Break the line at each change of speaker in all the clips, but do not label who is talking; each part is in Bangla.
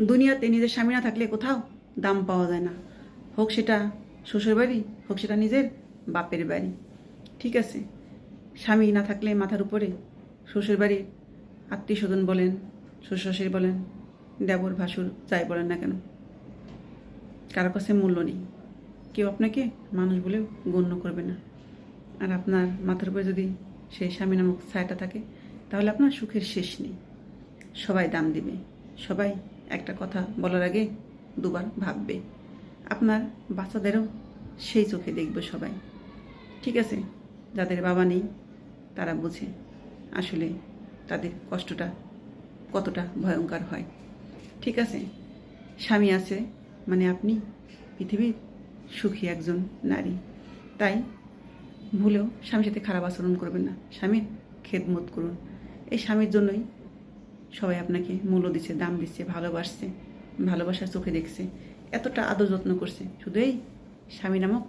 দুনিয়াতে নিজের স্বামী না থাকলে কোথাও দাম পাওয়া যায় না। হোক সেটা শ্বশুর বাড়ি, হোক সেটা নিজের বাপের বাড়ি। ঠিক আছে, স্বামী না থাকলে মাথার উপরে শ্বশুর বাড়ির আত্মীয় স্বজন বলেন শ্বশুর বলেন, দেবর, ভাসুর, যাই বলেন না কেন, কারও কাছে মূল্য নেই। কেউ আপনাকে মানুষ বলেও গণ্য করবে না। আর আপনার মাথার উপরে যদি সেই স্বামী নামক ছায়াটা থাকে, তাহলে আপনার সুখের শেষ নেই। সবাই দাম দিবে, সবাই একটা কথা বলার আগে দুবার ভাববে। আপনার বাচ্চাদেরও সেই চোখে দেখবে সবাই। ঠিক আছে? যাদের বাবা নেই, তারা বোঝে আসলে তাদের কষ্টটা কতটা ভয়ঙ্কর হয়। ঠিক আছে? স্বামী আছে মানে আপনি পৃথিবীর সুখী একজন নারী। তাই ভুলেও স্বামীর সাথে খারাপ আচরণ করবেন না। স্বামীর খেদমত করুন। এই স্বামীর জন্যই সবাই আপনাকে মূল্য দিচ্ছে, দাম দিচ্ছে, ভালোবাসছে, ভালোবাসার চোখে দেখছে। এতটা আদর যত্ন করছে। শুধু এই স্বামী নামক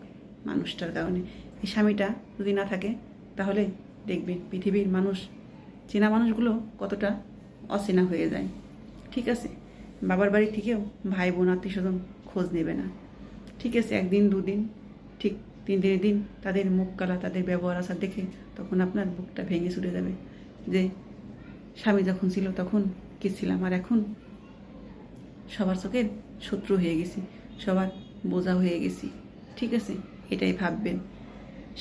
মানুষটার কারণে। এই স্বামীটা যদি না থাকে, তাহলে দেখবেন পৃথিবীর মানুষ, চেনা মানুষগুলো কতটা অচেনা হয়ে যায়। ঠিক আছে? বাবার বাড়ি থেকেও ভাই বোন, আত্মীয় স্বজন খোঁজ নেবে না। ঠিক আছে, একদিন, দুদিন, ঠিক তিন দিনের দিন তাদের মুখ কালা তাদের ব্যবহার আচার দেখে তখন আপনার বুকটা ভেঙে ছুটে যাবে। যে স্বামী যখন ছিল তখন কি ছিলাম আর এখন সবার চোখের শত্রু হয়ে গেছি, সবার বোঝা হয়ে গেছি, ঠিক আছে? এটাই ভাববেন।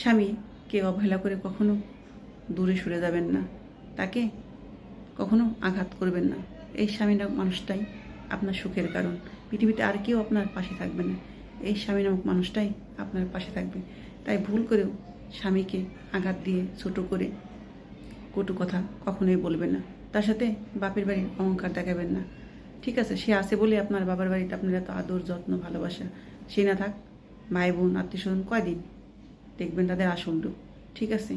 স্বামী কে অবহেলা করে কখনো দূরে সরে যাবেন না, তাকে কখনো আঘাত করবেন না। এই স্বামী নামক মানুষটাই আপনার সুখের কারণ। পৃথিবীতে আর কেউ আপনার পাশে থাকবে না। এই স্বামী নামক মানুষটাই আপনার পাশে থাকবে। তাই ভুল করেও স্বামীকে আঘাত দিয়ে ছোট করে কটু কথা কখনোই বলবেন না। তার সাথে বাপের বাড়ির অহংকার দেখাবেন না। ঠিক আছে, সে আছে বলে আপনার বাবার বাড়িতে আপনার এত আদর, যত্ন, ভালোবাসা। সে না থাক, ভাই, বোন, আত্মীয় স্বজন কয়দিন দেখবেন তাদের আসল ঠিক আছে?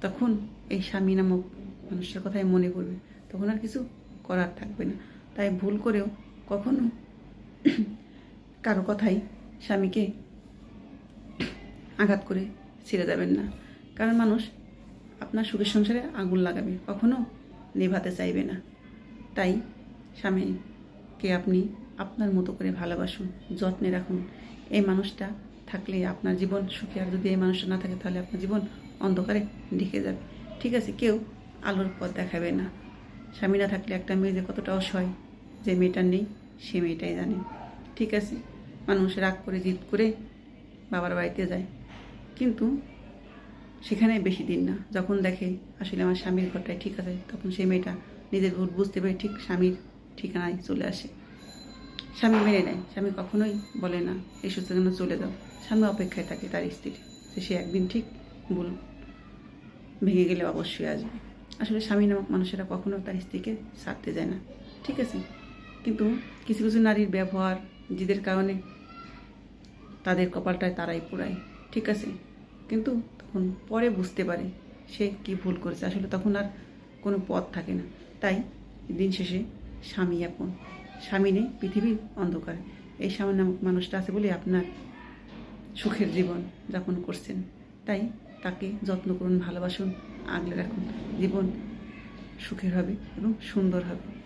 তখন এই স্বামী নামক মানুষটার কথাই মনে পড়বে। তখন আর কিছু করার থাকবে না। তাই ভুল করেও কখনো কারও কথাই স্বামীকে আঘাত করে ছেড়ে যাবেন না। কারণ মানুষ আপনার সুখের সংসারে আগুন লাগাবে, কখনো নেভাতে চাইবে না। তাই, স্বামীকে আপনি আপনার মতো করে ভালোবাসুন, যত্নে রাখুন। এই মানুষটা থাকলে আপনার জীবন সুখে, আর যদি এই মানুষটা না থাকে তাহলে আপনার জীবন অন্ধকারে ঢেকে যাবে। ঠিক আছে, কেউ আলোর পথ দেখাবে না। স্বামী না থাকলে একটা মেয়ে যে কতটা অসহায়, যে মেয়েটার নেই, সে মেয়েটাই জানে। ঠিক আছে, মানুষ রাগ করে, জিদ করে বাবার বাড়িতে যায়। কিন্তু সেখানে বেশি দিন না। যখন দেখে আসলে আমার স্বামীর ঘরটাই ঠিক আছে, তখন সেই মেয়েটা নিজের ভুল বুঝতে পেরে ঠিক স্বামীর ঠিকানায় চলে আসে। স্বামী মেনে নেয়। স্বামী কখনোই বলে না এই সুস্থ জন্য চলে যাও। স্বামী অপেক্ষায় থাকে তার স্ত্রীর সে একদিন ঠিক ভুল ভেঙে গেলে অবশ্যই আসবে। আসলে স্বামী নামক মানুষেরা কখনো তার স্ত্রীকে ছাড়তে যায় না। ঠিক আছে? কিন্তু কিছু কিছু নারীর ব্যবহার জিদের কারণে তাদের কপালটায় তারাই পোড়ায়। ঠিক আছে? কিন্তু তখন পরে বুঝতে পারে সে কি ভুল করেছে। আসলে তখন আর কোনো পথ থাকে না। তাই দিন শেষে স্বামী এখন স্বামী নেই পৃথিবীর অন্ধকার। এই স্বামী নামক মানুষটা আছে বলে আপনার সুখের জীবন যাপন করছেন। তাই তাকে যত্ন করুন, ভালোবাসুন, আগলে রাখুন। জীবন সুখের হবে এবং সুন্দর হবে।